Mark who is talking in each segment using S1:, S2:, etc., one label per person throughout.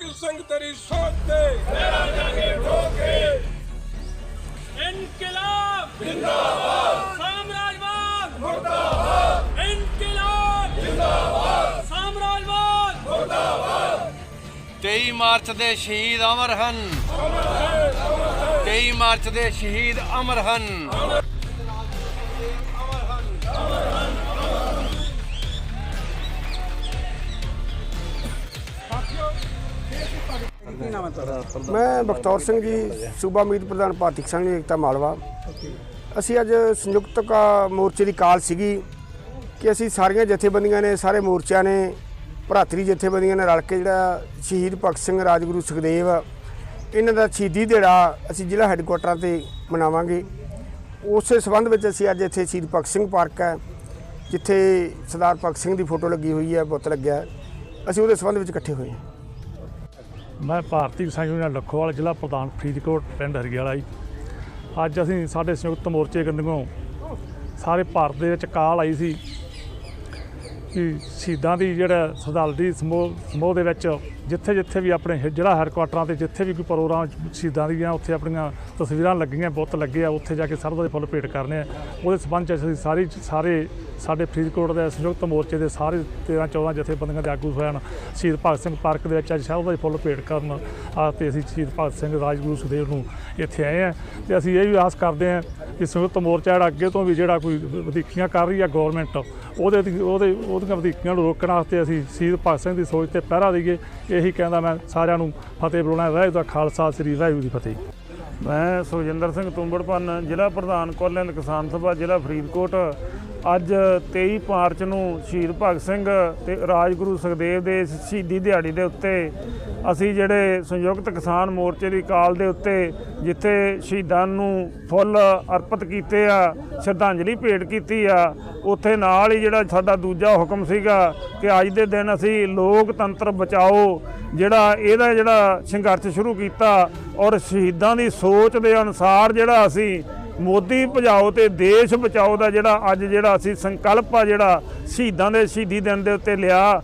S1: ਸਿੰਘ ਤੇਰੀ ਸੋਚ ਤੇ।
S2: ਇਨਕਲਾਬ। ਜਿੰਦਾਬਾਦ। ਸਾਮਰਾਜਵਾਦ। ਮੁਰਦਾਬਾਦ। ਇਨਕਲਾਬ। ਜਿੰਦਾਬਾਦ। ਸਾਮਰਾਜਵਾਦ।
S3: 23 ਮਾਰਚ ਦੇ ਸ਼ਹੀਦ ਅਮਰ ਹਨ। 23 ਮਾਰਚ ਦੇ ਸ਼ਹੀਦ ਅਮਰ ਹਨ।
S4: ਮੈਂ ਬਖਤੌਰ ਸਿੰਘ ਜੀ, ਸੂਬਾ ਮੀਤ ਪ੍ਰਧਾਨ ਭਾਰਤੀ ਕਿਸਾਨ ਏਕਤਾ ਮਾਲਵਾ। ਅਸੀਂ ਅੱਜ ਸੰਯੁਕਤ ਕਾ ਮੋਰਚੇ ਦੀ ਕਾਲ ਸੀਗੀ ਕਿ ਅਸੀਂ ਸਾਰੀਆਂ ਜਥੇਬੰਦੀਆਂ ਨੇ, ਸਾਰੇ ਮੋਰਚਿਆਂ ਨੇ, ਭਰਾਤਰੀ ਜਥੇਬੰਦੀਆਂ ਨੇ ਰਲ ਕੇ ਜਿਹੜਾ ਸ਼ਹੀਦ ਭਗਤ ਸਿੰਘ ਰਾਜਗੁਰੂ ਸੁਖਦੇਵ, ਇਹਨਾਂ ਦਾ ਸ਼ਹੀਦੀ ਦਿਹਾੜਾ ਅਸੀਂ ਜ਼ਿਲ੍ਹਾ ਹੈੱਡਕੁਆਟਰਾਂ ਤੇ ਮਨਾਵਾਂਗੇ। ਉਸੇ ਸਬੰਧ ਵਿੱਚ ਅਸੀਂ ਅੱਜ ਇੱਥੇ ਸ਼ਹੀਦ ਭਗਤ ਸਿੰਘ ਪਾਰਕ ਹੈ, ਜਿੱਥੇ ਸਰਦਾਰ ਭਗਤ ਸਿੰਘ ਦੀ ਫੋਟੋ ਲੱਗੀ ਹੋਈ ਹੈ ਬੁੱਤ ਲੱਗਿਆ। ਅਸੀਂ ਉਹਦੇ ਸਬੰਧ ਵਿੱਚ ਇਕੱਠੇ ਹੋਏ ਹਾਂ।
S5: ਮੈਂ ਭਾਰਤੀ ਕਿਸਾਨ ਯੂਨੀਅਨ ਲੱਖੋਵਾਲ ਜ਼ਿਲ੍ਹਾ ਪ੍ਰਧਾਨ ਫਰੀਦਕੋਟ, ਪਿੰਡ ਹਰੀਆਲਾ ਜੀ। ਅੱਜ ਅਸੀਂ ਸਾਡੇ ਸੰਯੁਕਤ ਮੋਰਚੇ ਕੰਨਿਓ ਸਾਰੇ ਭਾਰਤ ਦੇ ਵਿੱਚ ਕਾਲ ਆਈ ਸੀ ਕਿ ਸ਼ਹੀਦਾਂ ਦੀ ਜਿਹੜਾ ਸ਼ਰਧਾਂਜਲੀ ਸਮੂਹ ਸਮੂਹ ਦੇ ਵਿੱਚ ਜਿੱਥੇ ਜਿੱਥੇ ਵੀ ਆਪਣੇ ਹ- ਜ਼ਿਲ੍ਹਾ ਹੈਡਕੁਆਟਰਾਂ ਤੇ ਜਿੱਥੇ ਵੀ ਕੋਈ ਪ੍ਰੋਗਰਾਮ ਸ਼ਹੀਦਾਂ ਦੀਆਂ, ਉੱਥੇ ਆਪਣੀਆਂ ਤਸਵੀਰਾਂ ਲੱਗੀਆਂ, ਬੁੱਤ ਲੱਗੇ ਆ, ਉੱਥੇ ਜਾ ਕੇ ਸਰਦਾ ਦੇ ਫੁੱਲ ਭੇਟ ਕਰਨੇ ਆ। ਉਹਦੇ ਸਬੰਧ ਚ ਅਸੀਂ ਸਾਰੀ, ਸਾਰੇ ਸਾਡੇ ਫਰੀਦਕੋਟ ਦੇ ਸੰਯੁਕਤ ਮੋਰਚੇ ਦੇ ਸਾਰੇ 13 14 ਜਥੇਬੰਦੀਆਂ ਦੇ ਆਗੂ ਹੋਏ ਹਨ ਸ਼ਹੀਦ ਭਗਤ ਸਿੰਘ ਪਾਰਕ ਦੇ ਵਿੱਚ ਅੱਜ ਸਰਦਾ ਦੇ ਫੁੱਲ ਭੇਟ ਕਰਨ ਆ ਤੇ ਅਸੀਂ ਸ਼ਹੀਦ ਭਗਤ ਸਿੰਘ ਰਾਜਗੁਰੂ ਸੁਖਦੇਵ ਨੂੰ ਇੱਥੇ ਆਏ ਆ। ਤੇ ਅਸੀਂ ਇਹ ਵੀ ਆਸ ਕਰਦੇ ਆ ਕਿ ਸੰਯੁਕਤ ਮੋਰਚਾ ਜਿਹੜਾ ਅੱਗੇ ਤੋਂ ਵੀ ਜਿਹੜਾ ਕੋਈ ਵਧੀਕੀਆਂ ਕਰ ਰਹੀ ਆ ਗਵਰਨਮੈਂਟ ਉਹਦੇ ਦੀ- ਉਹਦੇ ਉਹਦੀਆਂ ਵਧੀਕੀਆਂ ਨੂੰ ਰੋਕਣ ਵਾਸਤੇ ਅਸੀਂ ਸ਼ਹੀਦ ਭਗਤ ਸਿੰਘ ਦੀ ਸੋਚ ਤੇ ਪਹਿਰਾ ਦਈਏ। ਇਹੀ ਕਹਿੰਦਾ ਮੈਂ ਸਾਰਿਆਂ ਨੂੰ ਫਤਿਹ ਬੁਲਾਉਣਾ ਵਾਹਿਗੁਰੂ ਦਾ ਖਾਲਸਾ, ਸ੍ਰੀ ਵਾਹਿਗੁਰੂ ਦੀ ਫਤਿਹ।
S6: ਮੈਂ ਸੁਖਜਿੰਦਰ ਸਿੰਘ ਤੁੰਬੜਪਨ, ਜ਼ਿਲ੍ਹਾ ਪ੍ਰਧਾਨ ਕੋਲਨ ਕਿਸਾਨ ਸਭਾ, ਜ਼ਿਲ੍ਹਾ ਫਰੀਦਕੋਟ। ਅੱਜ 23 ਮਾਰਚ ਨੂੰ ਸ਼ਹੀਦ ਭਗਤ ਸਿੰਘ ਤੇ ਰਾਜਗੁਰੂ ਸੁਖਦੇਵ ਦੇ ਸ਼ਹੀਦੀ ਦਿਹਾੜੀ ਦੇ ਉੱਤੇ ਅਸੀਂ ਜਿਹੜੇ ਸੰਯੁਕਤ ਕਿਸਾਨ ਮੋਰਚੇ ਦੀ ਕਾਲ ਦੇ ਉੱਤੇ ਜਿੱਥੇ ਸ਼ਹੀਦਾਂ ਨੂੰ ਫੁੱਲ ਅਰਪਿਤ ਕੀਤੇ ਆ, ਸ਼ਰਧਾਂਜਲੀ ਭੇਟ ਕੀਤੀ ਆ, ਉੱਥੇ ਨਾਲ ਹੀ ਜਿਹੜਾ ਸਾਡਾ ਦੂਜਾ ਹੁਕਮ ਸੀਗਾ ਕਿ ਅੱਜ ਦੇ ਦਿਨ ਅਸੀਂ ਲੋਕਤੰਤਰ ਬਚਾਓ, ਜਿਹੜਾ ਇਹਦਾ ਜਿਹੜਾ ਸੰਘਰਸ਼ ਸ਼ੁਰੂ ਕੀਤਾ ਔਰ ਸ਼ਹੀਦਾਂ ਦੀ ਸੋਚ ਦੇ ਅਨੁਸਾਰ ਜਿਹੜਾ ਅਸੀਂ ਮੋਦੀ ਭਜਾਓ ਤੇ ਦੇਸ਼ ਬਚਾਓ ਦਾ ਜਿਹੜਾ ਅੱਜ ਜਿਹੜਾ ਅਸੀਂ ਸੰਕਲਪ ਆ ਜਿਹੜਾ ਸ਼ਹੀਦਾਂ ਦੇ ਸ਼ਹੀਦੀ ਦਿਨ ਦੇ ਉੱਤੇ ਲਿਆ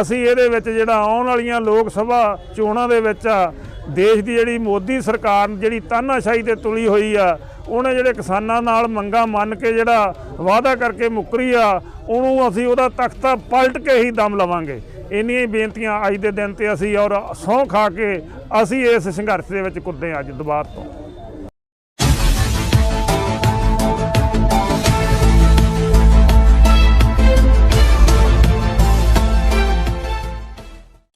S6: ਅਸੀਂ ਇਹਦੇ ਵਿੱਚ ਜਿਹੜਾ ਆਉਣ ਵਾਲੀਆਂ ਲੋਕ ਸਭਾ ਚੋਣਾਂ ਦੇ ਵਿੱਚ ਆ, ਦੇਸ਼ ਦੀ ਜਿਹੜੀ ਮੋਦੀ ਸਰਕਾਰ ਜਿਹੜੀ ਤਾਨਾਸ਼ਾਹੀ ਤੇ ਤੁਲੀ ਹੋਈ ਆ, ਉਹਨੇ ਜਿਹੜੇ ਕਿਸਾਨਾਂ ਨਾਲ ਮੰਗਾ ਮੰਨ ਕੇ ਜਿਹੜਾ ਵਾਅਦਾ ਕਰਕੇ ਮੁੱਕਰੀ ਆ, ਉਹਨੂੰ ਅਸੀਂ ਉਹਦਾ ਤਖਤਾ ਪਲਟ ਕੇ ਹੀ ਦਮ ਲਵਾਂਗੇ। ਇੰਨੀਆਂ ਹੀ ਬੇਨਤੀਆਂ ਅੱਜ ਦੇ ਦਿਨ ਤੇ ਅਸੀਂ ਔਰ ਸਹੁੰ ਖਾ ਕੇ ਅਸੀਂ ਇਸ ਸੰਘਰਸ਼ ਦੇ ਵਿੱਚ ਕੁੱਦੇ ਅੱਜ ਦੁਬਾਰ ਤੋਂ।